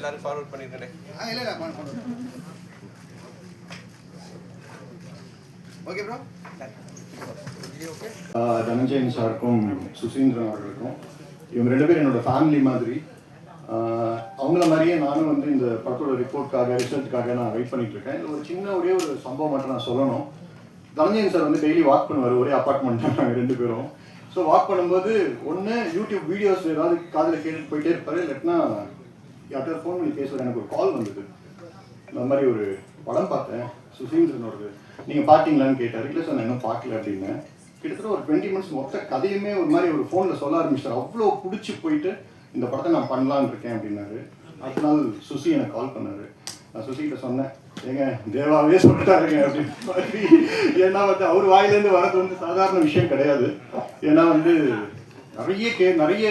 எல்லாரும் ஃபார்வர்ட் பண்ணிருக்கேன் okay bro Dhananjayan சாருக்கும் சுசீந்திரன் அவர்களுக்கும் இவங்க ரெண்டு பேரும் என்னோட ஃபேமிலி மாதிரி. அவங்கள மாதிரியே நானும் வந்து இந்த படத்தோட ரிப்போர்ட்காக ரிசல்ட்டுக்காக நான் வெயிட் பண்ணிட்டு இருக்கேன். ஒரு சின்ன ஒரே ஒரு சம்பவம் மட்டும் நான் சொல்லணும். தனஞ்சயன் சார் வந்து டெய்லி வாக் பண்ணுவார் ஒரே அப்பார்ட்மெண்ட் தான் நாங்கள் ரெண்டு பேரும். ஸோ வாக் பண்ணும்போது ஒன்று யூடியூப் வீடியோஸ் ஏதாவது காதில் கேட்டுட்டு போயிட்டே இருப்பாரு இல்லாட்டினா யார்கிட்ட ஃபோன் பண்ணி பேசுவது எனக்கு ஒரு கால் வந்தது. இந்த மாதிரி ஒரு படம் பார்த்தேன். சுசீந்திரனோடது. நீங்கள் பார்த்தீங்களான்னு கேட்டார். இல்லை சார் நான் இன்னும் பார்க்கல அப்படின்னு. கிட்டத்தட்ட ஒரு டுவெண்ட்டி மினிட்ஸ் மொத்த கதையுமே ஒரு மாதிரி ஒரு ஃபோனில் சொல்ல ஆரம்பிச்சார் அவ்வளோ பிடிச்சி போயிட்டு இந்த படத்தை நான் பண்ணலான்னு இருக்கேன் அப்படின்னாரு. அடுத்த நாள் சுசி எனக்கு கால் பண்ணார். நான் சுசிகிட்ட சொன்னேன் ஏங்க தேவாவே சொல்லிட்டாருங்க அப்படின்னு ஏன்னா வந்து அவர் வாயிலேருந்து வரது வந்து சாதாரண விஷயம் கிடையாது. ஏன்னா வந்து நிறைய கே நிறைய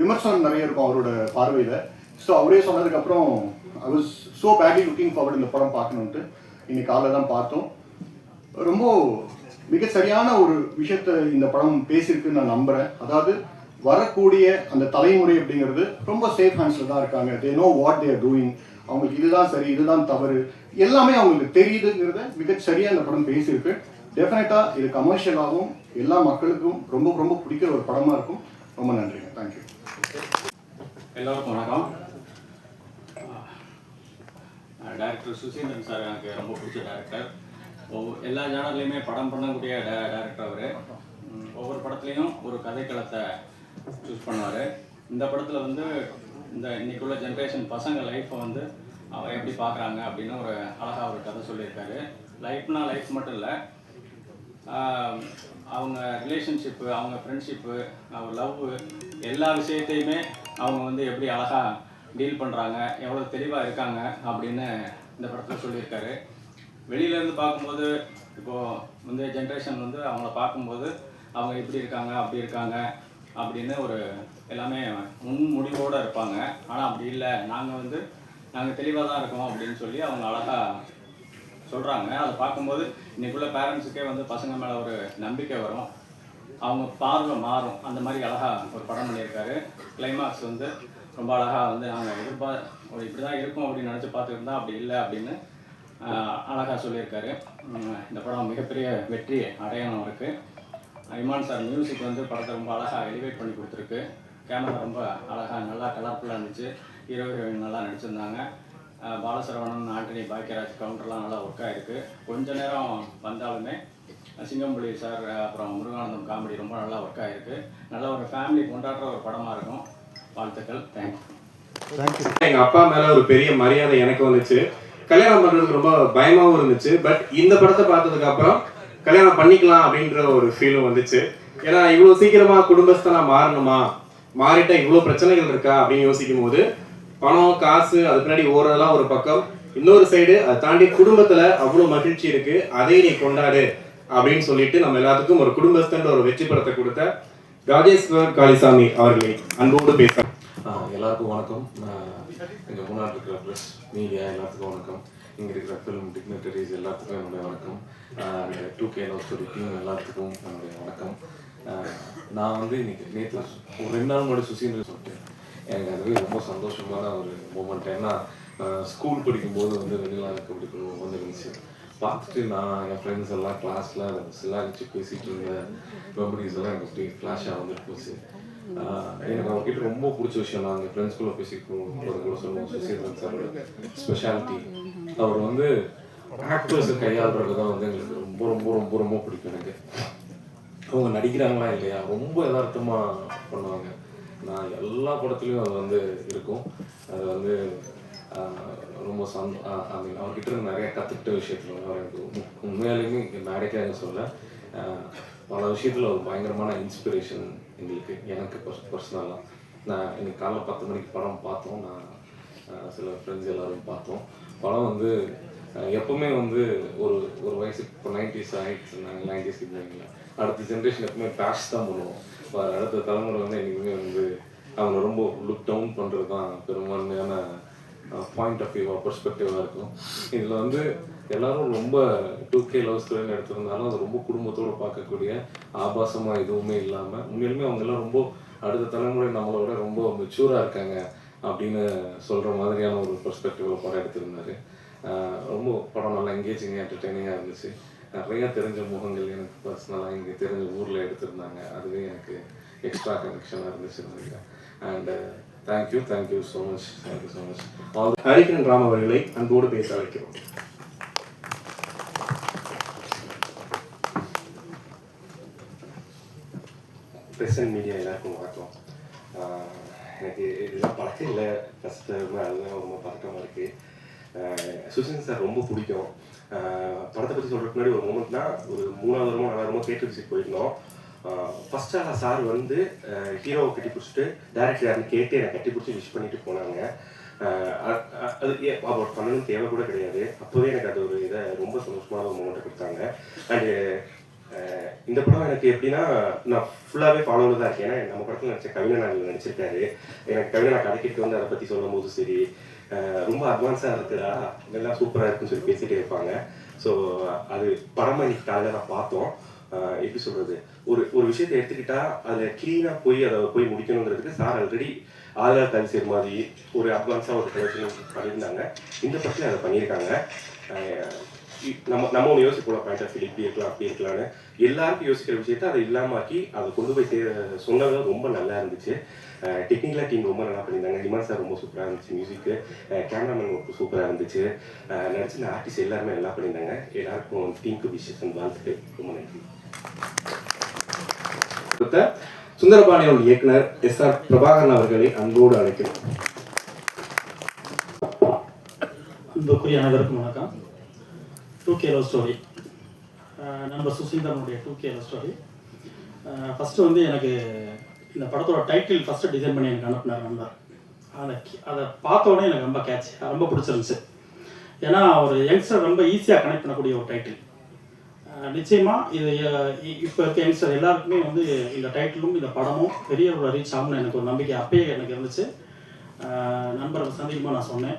விமர்சனம் நிறைய இருக்கும் அவரோட பார்வையில். ஸோ அவரே சொன்னதுக்கப்புறம் I was so badly looking forward இந்த படம் பார்க்கணுன்ட்டு இன்னைக்கு காலைல தான் பார்த்தோம். ரொம்ப மிக சரியான ஒரு விஷயத்த இந்த படம் பேசியிருக்குன்னு நான் நம்புகிறேன் அதாவது வரக்கூடிய அந்த தலைமுறை அப்படிங்கிறது ரொம்ப சேஃப் ஹேண்ட்ஸில் தான் இருக்காங்க. They know what they're doing அவங்களுக்கு இதுதான் சரி இதுதான் தவறு. எல்லாமே அவங்களுக்கு தெரியுதுங்கிறத மிக சரியாக இந்த படம் பேசியிருக்கு. டெஃபினட்டாக இது கமர்ஷியலாகவும் எல்லா மக்களுக்கும் ரொம்ப ரொம்ப பிடிக்கிற ஒரு படமாக இருக்கும். ரொம்ப நன்றிங்க. தேங்க்யூ எல்லோருக்கும் வணக்கம். டேரக்டர் சுசீந்திரன் சார் எனக்கு ரொம்ப பிடிச்ச டேரக்டர் ஒவ்வொரு எல்லா ஜானர்லேயுமே படம் பண்ணக்கூடிய டேரக்டர் அவர். ஒவ்வொரு படத்துலையும் ஒரு கதைக்களத்தை சூஸ் பண்ணுவார். இந்த படத்தில் வந்து இந்த இன்னைக்கு உள்ள ஜென்ரேஷன் பசங்க லைஃப்பை வந்து அவன் எப்படி பார்க்குறாங்க அப்படின்னு ஒரு அழகாக ஒரு கதை சொல்லியிருக்காரு. லைஃப்னா லைஃப் மட்டும் இல்லை. அவங்க ரிலேஷன்ஷிப்பு அவங்க ஃப்ரெண்ட்ஷிப்பு அவங்க லவ் எல்லா விஷயத்தையுமே அவங்க வந்து எப்படி அழகாக டீல் பண்ணுறாங்க எவ்வளோ தெளிவாக இருக்காங்க அப்படின்னு இந்த படத்தில் சொல்லியிருக்காரு. வெளியிலேருந்து பார்க்கும்போது இப்போது முந்தைய ஜென்ரேஷன் வந்து அவங்கள பார்க்கும்போது அவங்க இப்படி இருக்காங்க அப்படி இருக்காங்க அப்படின்னு ஒரு எல்லாமே முன் முடிவோடு இருப்பாங்க. ஆனால் அப்படி இல்லை. நாங்கள் வந்து நாங்கள் தெளிவாக தான் இருக்கோம் அப்படின்னு சொல்லி அவங்க அழகாக சொல்கிறாங்க அதை பார்க்கும்போது இன்றைக்குள்ள பேரண்ட்ஸுக்கே வந்து பசங்க மேலே ஒரு நம்பிக்கை வரும். அவங்க பார்வை மாறும். அந்த மாதிரி அழகாக ஒரு படம் பண்ணியிருக்காரு. கிளைமாக்ஸ் வந்து ரொம்ப அழகாக வந்து நாங்கள் எதிர்பார் ஒரு இப்படி தான் இருக்கும் அப்படின்னு நினச்சி பார்த்துருந்தா அப்படி இல்லை அப்படின்னு அழகாக சொல்லியிருக்காரு. இந்த படம் மிகப்பெரிய வெற்றி அடையாளம் இருக்குது இமான் சார் மியூசிக் வந்து படத்தை ரொம்ப அழகாக எலிவேட் பண்ணி கொடுத்துருக்கு. கேமரா ரொம்ப அழகாக நல்லா கலர்ஃபுல்லாக இருந்துச்சு. ஹீரோ ஹீரோயின் நல்லா நடிச்சிருந்தாங்க. பாலசரவணன் ஆண்டனி பாக்கியராஜ் கவுண்டர்லாம் நல்லா ஒர்க் இருக்குது கொஞ்ச நேரம் வந்தாலுமே சிங்கம்புலி சார் அப்புறம் முருகானந்தம் காமெடி ரொம்ப நல்லா ஒர்க் இருக்குது நல்ல ஒரு ஃபேமிலி கொண்டாடுற ஒரு படமாக இருக்கும். வாழ்த்துக்கள். தேங்க்யூ எங்க அப்பா மேல ஒரு பெரிய மரியாதை எனக்கு வந்துச்சு. கல்யாணம் பண்றதுக்கு ரொம்ப பயமாவும் இருந்துச்சு. பட் இந்த படத்தை பார்த்ததுக்கு அப்புறம் கல்யாணம் பண்ணிக்கலாம் அப்படின்ற ஒரு ஃபீலும் வந்துச்சு. ஏன்னா இவ்வளவு சீக்கிரமா குடும்பஸ்தனா மாறணுமா? மாறிட்டா இவ்வளவு பிரச்சனைகள் இருக்கா? அப்படின்னு யோசிக்கும் போது பணம் காசு அது பின்னாடி ஓடுறதெல்லாம் ஒரு பக்கம். இன்னொரு சைடு அதை தாண்டி குடும்பத்துல அவ்வளவு மகிழ்ச்சி இருக்கு. அதை நீ கொண்டாடு அப்படின்னு சொல்லிட்டு நம்ம எல்லாத்துக்கும் ஒரு குடும்பஸ்தன்ற ஒரு வெற்றி படத்தை கொடுத்த ராஜேஸ்வர் காளிசாமி அவர்களை அன்போடு பேச எல்லாருக்கும் வணக்கம். எங்கள் முன்னாடி இருக்கிற ப்ரெஸ் மீடியா எல்லாத்துக்கும் வணக்கம். இங்கே இருக்கிற ஃபிலிம் டிக்னட்டரிஸ் எல்லாத்துக்கும் என்னுடைய வணக்கம். Two K love story team எல்லாத்துக்கும் என்னுடைய வணக்கம். நான் வந்து இன்னைக்கு நேற்று ஒரு ரெண்டு நாள் முன்னாடி சுசீந்திரன் சொல்லிட்டேன். எனக்கு அதுவே ரொம்ப சந்தோஷமான ஒரு மூமெண்ட் ஏன்னா ஸ்கூல் படிக்கும்போது வந்து வெண்ணிலா இருக்க பிடிக்கணும் வந்து இருந்துச்சு? பார்த்துட்டு நான் என் ஃப்ரெண்ட்ஸ் எல்லாம் கிளாஸில் சிலாரிச்சு பேசிட்டு இருந்த மெமரிஸ் எல்லாம் எனக்கு அப்படியே ஃப்ளாஷாக வந்துட்டு போச்சு. எனக்கு அவங்ககிட்ட ரொம்ப பிடிச்ச விஷயம் நான் எங்கள் ஃப்ரெண்ட்ஸ்குள்ளே பேசிக்கணும் கூட சொல்லுவோம் சார் சாரோட ஸ்பெஷாலிட்டி அவர் வந்து ஆக்டர்ஸை கையாளுறது தான் வந்து எங்களுக்கு ரொம்ப ரொம்ப ரொம்ப ரொம்ப பிடிக்கும் எனக்கு. அவங்க நடிக்கிறாங்களா இல்லையா? ரொம்ப யதார்த்தமாக பண்ணுவாங்க. நான் எல்லா படத்துலையும் அது வந்து இருக்கும். அது வந்து ரொம்ப சந் ஐ மீன் அவர்கிட்ட இருந்து நிறைய கற்றுக்கிட்ட விஷயத்தில் அவர் எனக்கு உண்மையாலுமே மேடைக்காக சொல்ல பல விஷயத்தில் ஒரு பயங்கரமான இன்ஸ்பிரேஷன் எங்களுக்கு எனக்கு பர்சனலாக நான் இன்னைக்கு காலைல பத்து மணிக்கு படம் பார்த்தோம். நான் சில ஃப்ரெண்ட்ஸ் எல்லோரும் பார்த்தோம். படம் வந்து எப்பவுமே வந்து ஒரு ஒரு வயசுக்கு இப்போ நைன்டிஸ் ஆயிடுச்சு. நாங்கள் நைன்டிஸ் இருந்தாங்களா அடுத்த ஜென்ரேஷன் எப்பவுமே பேஷ் தான் பண்ணுவோம். இப்போ அடுத்த தலைமுறை வந்து என்றைக்குமே வந்து அவங்க ரொம்ப லுக் டவுன் பண்ணுறது தான் பெரும்பான்மையான பாயிண்ட் ஆஃப் வியூவாக பெர்ஸ்பெக்டிவாக இருக்கும். இதில் வந்து எல்லாரும் ரொம்ப டூ கே லவ் ஸ்டோரின்னு எடுத்திருந்தாலும் அது ரொம்ப குடும்பத்தோடு பார்க்கக்கூடிய ஆபாசமாக எதுவுமே இல்லாமல் உண்மையிலுமே அவங்க எல்லாம் ரொம்ப அடுத்த தலைமுறை நம்மளை விட ரொம்ப மெச்சூராக இருக்காங்க அப்படின்னு சொல்கிற மாதிரியான ஒரு பெர்ஸ்பெக்டிவில் படம் எடுத்திருந்தாரு. ரொம்ப படம் நல்லா எங்கேஜிங்காக என்டர்டெய்னிங்காக இருந்துச்சு. நிறைய தெரிஞ்ச முகங்கள் எனக்கு பர்சனலாக இங்கே தெரிஞ்ச ஊரில் எடுத்திருந்தாங்க. அதுவே எனக்கு எக்ஸ்ட்ரா கனெக்ஷனாக இருந்துச்சு நினைக்கிறேன். And thank you thank you so much thank you so much all Harikiran Ram அவர்களை அன்போடு பேச அழைக்கிறோம் அண்ட் மீடியா எல்லாருக்கும் வணக்கம் எனக்கு இதெல்லாம் பழக்கம் இல்லை ஃபஸ்ட்டு அதுதான் ரொம்ப பழக்கமாக இருக்குது சுசின் சார் ரொம்ப பிடிக்கும் படத்தை பற்றி சொல்கிறதுக்கு முன்னாடி ஒரு மூமெண்ட்னா ஒரு மூணாவது வருமோ நாலாவது கேட்டு விசிட் போயிருந்தோம் ஃபர்ஸ்ட் ஆளாக சார் வந்து ஹீரோவை கட்டி பிடிச்சிட்டு டேரக்டர் யாருன்னு கேட்டு என்னை கட்டி பிடிச்சி விஷ் பண்ணிட்டு போனாங்க. அது அவர் பண்ணணும் தேவை கூட கிடையாது. அப்போவே எனக்கு அது ஒரு இதை ரொம்ப சந்தோஷமான ஒரு மூமெண்ட்டை கொடுத்தாங்க. அண்டு இந்த படம் எனக்கு எப்படின்னா நான் ஃபுல்லாகவே ஃபாலோவில் தான் இருக்கேன். ஏன்னா நம்ம படத்தில் நினச்ச கவிஞர் நான் நினச்சிருக்காரு எனக்கு கவிஞர் நான் கடைக்கிட்டு வந்து அதை பற்றி சொல்லும் போது சரி ரொம்ப அட்வான்ஸாக இருக்குதா இதெல்லாம் சூப்பராக இருக்குன்னு சொல்லி பேசிகிட்டே இருப்பாங்க. ஸோ அது படமாக இன்னைக்கு காலையில் நான் பார்த்தோம். எப்படி சொல்கிறது ஒரு ஒரு விஷயத்தை எடுத்துக்கிட்டா அதில் க்ளீனாக போய் அதை போய் முடிக்கணுங்கிறதுக்கு சார் ஆல்ரெடி ஆதார் கல்ச்சர் மாதிரி ஒரு அட்வான்ஸாக ஒரு கலெக்ஷன் பண்ணியிருந்தாங்க. இந்த படத்தில் அதை பண்ணியிருக்காங்க. நம்ம நம்ம ஒன்று யோசிப்போம் பாயிண்ட் ஆஃப் இப்படி இருக்கலாம் அப்படி இருக்கலாம்னு. எல்லாருக்கும் யோசிக்கிற விஷயத்த அதை இல்லாமாக்கி அதை கொண்டு போய் சே சொன்னது ரொம்ப நல்லா இருந்துச்சு. டெக்னிக்கலாக டீம் ரொம்ப நல்லா பண்ணியிருந்தாங்க. ஹிமான் சார் ரொம்ப சூப்பராக இருந்துச்சு மியூசிக்கு கேமராமேன் ரொம்ப சூப்பராக இருந்துச்சு. அஹ் நடிச்சிருந்த ஆர்டிஸ்ட் எல்லாருமே நல்லா பண்ணியிருந்தாங்க. எல்லாருக்கும் டீமுக்கு விஷஸ் அண்ட் ரொம்ப நன்றி. சுந்தரபாணியோட இயக்குனர் எஸ் ஆர் பிரபாகரன் அவர்களை அன்போடு அழைக்கிறோம். அன்புக்குரிய அனைவருக்கும் வணக்கம். டூ கே லவ் ஸ்டோரி நம்ம சுசீந்திரனுடைய two K love story first வந்து எனக்கு இந்த படத்தோட டைட்டில் ஃபஸ்ட்டு டிசைன் பண்ணி எனக்கு அனுப்பினார் நண்பர். அதை அதை பார்த்தோடனே எனக்கு ரொம்ப கேட்ச் ரொம்ப பிடிச்சிருந்துச்சு. ஏன்னா ஒரு யங்ஸ்டர் ரொம்ப ஈஸியாக கனெக்ட் பண்ணக்கூடிய ஒரு டைட்டில் நிச்சயமாக இது இப்போ இருக்க யங்ஸ்டர் எல்லாருக்குமே வந்து இந்த டைட்டிலும் இந்த படமும் பெரிய ஒரு ரீச் ஆகும்னு எனக்கு ஒரு நம்பிக்கை அப்பயே எனக்கு இருந்துச்சு. அஹ், நண்பரை சந்திக்கும்போது நான் சொன்னேன்.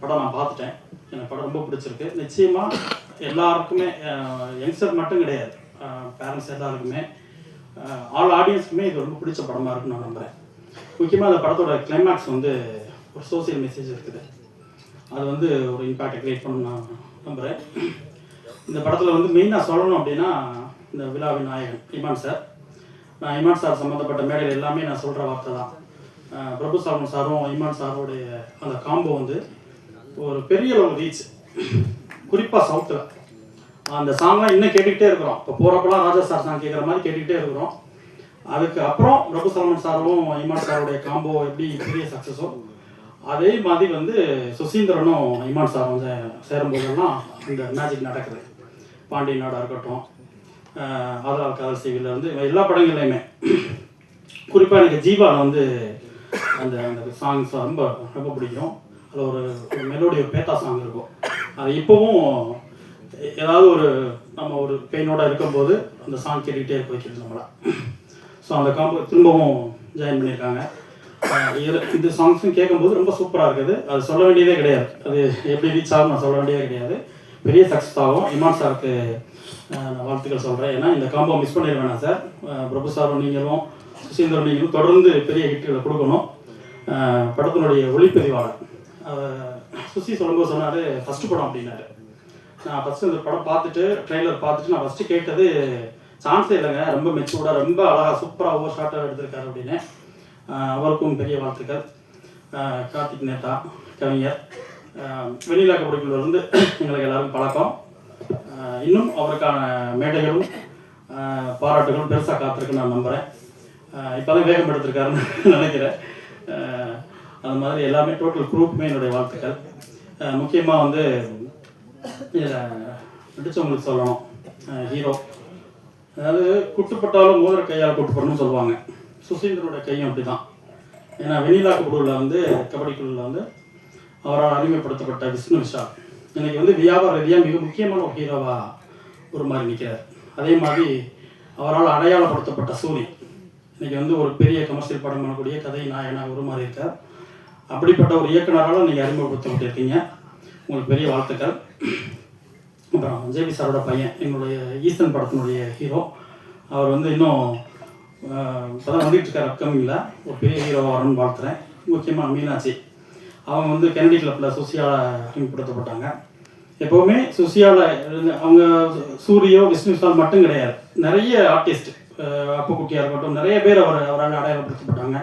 படம் நான் பார்த்துட்டேன். எனக்கு படம் ரொம்ப பிடிச்சிருக்கு. நிச்சயமாக எல்லாருக்குமே யங்ஸ்டர் மட்டும் கிடையாது. பேரண்ட்ஸ் எல்லாருக்குமே. ஆல் ஆடியன்ஸ்க்குமே இது ரொம்ப பிடிச்ச படமாக இருக்குன்னு நான் நம்புகிறேன் முக்கியமாக அந்த படத்தோட கிளைமேக்ஸ் வந்து ஒரு சோசியல் மெசேஜ் இருக்குது. அது வந்து ஒரு இம்பேக்டை கிரியேட் பண்ணணும் நான் நம்புகிறேன் இந்த படத்தில் வந்து மெயினாக சொல்லணும் அப்படின்னா இந்த விழாவின் நாயகன் இமான் சார் நான் இமான் சார் சம்மந்தப்பட்ட மேடையில் எல்லாமே நான் சொல்கிற வார்த்தை தான். பிரபு சாமன் சாரும் இமான் சாரோடைய அந்த காம்போ வந்து ஒரு பெரிய அளவு ரீச் குறிப்பாக சவுத்தில் அந்த சாங்லாம் இன்னும் கேட்டுக்கிட்டே இருக்கிறோம். இப்போ போகிறப்பெல்லாம் ராஜா சார் சாங் கேட்குற மாதிரி கேட்டுக்கிட்டே இருக்கிறோம். அதுக்கு அப்புறம் பிரபு சலமன் சாரும் இமான் சாருடைய காம்போ எப்படி பெரிய சக்ஸஸோ அதே மாதிரி வந்து சுசீந்திரனும் இமான் சார் வந்து சேரும்போதெல்லாம் இந்த மேஜிக் நடக்குது. பாண்டிய நாடாக இருக்கட்டும் ஆதரவு காதல் செய்வில எல்லா படங்கள்லையுமே. குறிப்பாக எனக்கு ஜீவாவில் வந்து அந்த அந்த சாங்ஸ் ரொம்ப ரொம்ப பிடிக்கும். அதில் ஒரு மெலோடி ஒரு பேத்தா சாங் இருக்கும். அது இப்போவும் ஏதாவது ஒரு நம்ம ஒரு பெயினோட இருக்கும்போது அந்த சாங் கேட்டுக்கிட்டே இருக்க வைக்கிறது நம்மளை ஸோ அந்த காம்போ திரும்பவும் ஜாயின் பண்ணியிருக்காங்க. இது இந்த சாங்ஸும் கேட்கும்போது ரொம்ப சூப்பராக இருக்குது. அது சொல்ல வேண்டியதே கிடையாது. அது எப்படி ரீச் ஆகும் நான் சொல்ல வேண்டியதே கிடையாது. பெரிய சக்ஸஸ் ஆகும். இமான் சாருக்கு வாழ்த்துக்கள் சொல்கிறேன் ஏன்னா இந்த காம்போ மிஸ் பண்ணிட வேணாம் சார் பிரபு சாரும் நீங்களும் சுசீந்திரன் நீங்களும் தொடர்ந்து பெரிய ஹிட்டுகளை கொடுக்கணும். படத்தினுடைய ஒளிப்பதிவாளர். சுசி சொல்லும்போது சொன்னார் ஃபஸ்ட்டு படம் அப்படின்னாரு. நான் ஃபஸ்ட்டு இந்த படம் பார்த்துட்டு ட்ரெய்லர் பார்த்துட்டு நான் ஃபஸ்ட்டு கேட்டது சான்ஸே இல்லைங்க ரொம்ப மெச்சூர்டாக ரொம்ப அழகாக சூப்பராக ஒவ்வொரு ஷார்ட்டாக எடுத்திருக்காரு அப்படின்னு. அவருக்கும் பெரிய வாழ்த்துக்கள். கார்த்திக் நேதா கவிஞர். ஆஹ் வெண்ணிலா எங்களுக்கு எல்லாரும் பழக்கம். இன்னும் அவருக்கான மேடைகளும் பாராட்டுகளும் பெருசாக காத்திருக்குன்னு நான் நம்புகிறேன் இப்போதான் வேகம் எடுத்திருக்காருன்னு நினைக்கிறேன். அந்த அது மாதிரி எல்லாமே டோட்டல் குரூப்புமே என்னுடைய வாழ்த்துக்கள். முக்கியமாக வந்து நடிச்சவங்களுக்கு சொல்லணும்? ஹீரோ அதாவது குட்டுப்பட்டாலும் மோதிர கையால் குட்டுப்படணும்னு சொல்லுவாங்க. சுசீந்திரோட கையும் அப்படி தான் ஏன்னா வெண்ணிலா குழுவில் வந்து கபடி குழுவில் வந்து அவரால் அடிமைப்படுத்தப்பட்ட விஷ்ணு விஷால் இன்னைக்கு வந்து வியாபார ரீதியாக மிக முக்கியமான ஒரு ஹீரோவாக ஒரு மாதிரி நிற்கிறார் அதே மாதிரி அவரால் அடையாளப்படுத்தப்பட்ட சூரி. இன்னைக்கு வந்து ஒரு பெரிய கமர்ஷியல் படம் பண்ணக்கூடிய கதை நாயனாக ஒரு மாதிரி இருக்கார். அப்படிப்பட்ட ஒரு இயக்குனரால் நீங்கள் அறிமுகப்படுத்தப்பட்டிருக்கீங்க உங்களுக்கு பெரிய வாழ்த்துக்கள். அப்புறம் ஜேபி சாரோட பையன் எங்களுடைய ஈஸ்டன் படத்தினுடைய ஹீரோ. அவர் வந்து இன்னும் இப்போ தான் வந்துட்டு இருக்கார் அப்கமிங்கில் ஒரு பெரிய ஹீரோவாக வரணும்னு வாழ்த்துறேன். முக்கியமாக மீனாட்சி. அவங்க வந்து கெனடி கிளப்பில் சுசியாவில் அறிமுகப்படுத்தப்பட்டாங்க. எப்போவுமே சுசியாவில் அவங்க சூரியோ விஷ்ணு மட்டும் கிடையாது. நிறைய ஆர்டிஸ்ட் அப்புக்குட்டியாக இருக்கட்டும் நிறைய பேர் அவர் அவரால் அடையாளப்படுத்தப்பட்டாங்க.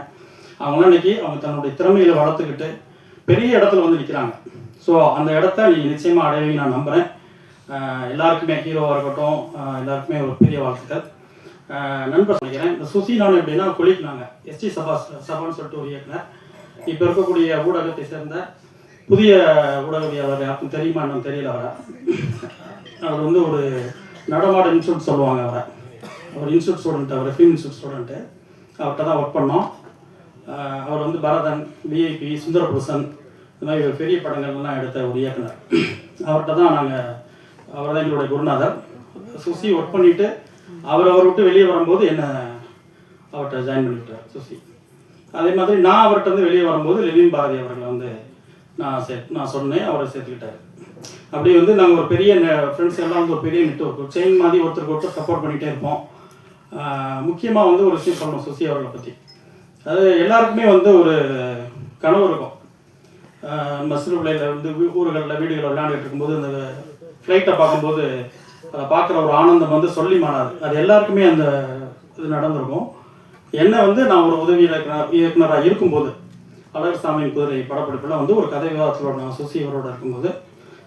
அவங்களாம் இன்னைக்கு அவங்க தன்னுடைய திறமையில வளர்த்துக்கிட்டு பெரிய இடத்துல வந்து நிற்கிறாங்க ஸோ அந்த இடத்த நீங்கள் நிச்சயமாக அடைவீங்க நான் நம்புகிறேன் எல்லாருக்குமே ஹீரோவாக இருக்கட்டும் எல்லாருக்குமே ஒரு பெரிய வாழ்த்துக்கள். நண்பர் சொல்லிக்கிறேன். இந்த சுசி நான் எப்படின்னா கொலிக்கினாங்க எஸ்டி சபா சபான்னு சொல்லிட்டு ஒரு இயக்குனர். இப்போ இருக்கக்கூடிய ஊடகத்தை சேர்ந்த புதிய ஊடகவியாளர் யாருக்கும் தெரியுமா? என்னன்னு தெரியல அவரை. அவர் வந்து ஒரு நடமாட இன்ஸ்டியூட் சொல்லுவாங்க அவரை. ஒரு இன்ஸ்டியூட் ஸ்டூடெண்ட் அவர் ஃபிலிம் இன்ஸ்டியூட் ஸ்டூடெண்ட்டு அவர்கிட்ட தான் ஒர்க் பண்ணோம். அவர் வந்து பரதன் விஐபி சுந்தரபுருஷன் இந்த மாதிரி ஒரு பெரிய படங்கள்லாம் எடுத்த ஒரு இயக்குனர். அவர்கிட்ட தான் நாங்கள் அவர் தான் எங்களுடைய குருநாதர். சுசி ஒர்க் பண்ணிவிட்டு அவர் அவர் விட்டு வெளியே வரும்போது என்னை அவர்கிட்ட ஜாயின் பண்ணிவிட்டார் சுசி. அதே மாதிரி நான் அவர்கிட்ட வந்து வெளியே வரும்போது லெவின் பாரதி அவர்களை வந்து நான் சே நான் சொன்னேன் அவரை சேர்த்துக்கிட்டாரு. அப்படியே வந்து நாங்கள் ஒரு பெரிய ஃப்ரெண்ட்ஸ் எல்லாம் வந்து ஒரு பெரிய நெட்ஒர்க் செயின் மாதிரி ஒருத்தருக்கு ஒருத்தர் சப்போர்ட் பண்ணிகிட்டே இருப்போம். முக்கியமாக வந்து ஒரு விஷயம் சொல்லணும் சுசி அவர்களை பற்றி அது எல்லாருக்குமே வந்து ஒரு கனவு இருக்கும். நம்ம சிறு பிள்ளையில வந்து ஊர்களில் வீடுகளில் விளையாண்டுட்டு இருக்கும்போது அந்த ஃப்ளைட்டை பார்க்கும்போது அதை பார்க்குற ஒரு ஆனந்தம் வந்து சொல்லி மாறாது. அது எல்லாருக்குமே அந்த இது நடந்திருக்கும். என்ன வந்து நான் ஒரு உதவி இயக்குனர் இயக்குனராக இருக்கும்போது அழகர்சாமியின் குதிரை படப்பிடிப்பில் வந்து ஒரு கதை விவாதத்தோட நான் சுசி அவரோட இருக்கும்போது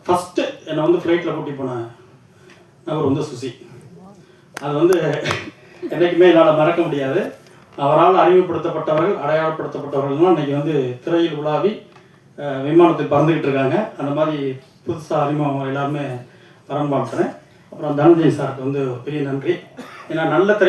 ஃபஸ்ட்டு என்னை வந்து ஃப்ளைட்டில் கூட்டி போன நபர் வந்து சுசி. அது வந்து என்றைக்குமே என்னால் மறக்க முடியாது. அவரால் அறிமுகப்படுத்தப்பட்டவர்கள் அடையாளப்படுத்தப்பட்டவர்கள்லாம் இன்றைக்கி வந்து திரையில் உலாவி விமானத்தில் பறந்துக்கிட்டு இருக்காங்க. அந்த மாதிரி புதுசாக அறிமுகம் எல்லாருமே பரன் அப்புறம் தனஞ்சய் சாருக்கு வந்து பெரிய நன்றி. ஏன்னா நல்ல திரை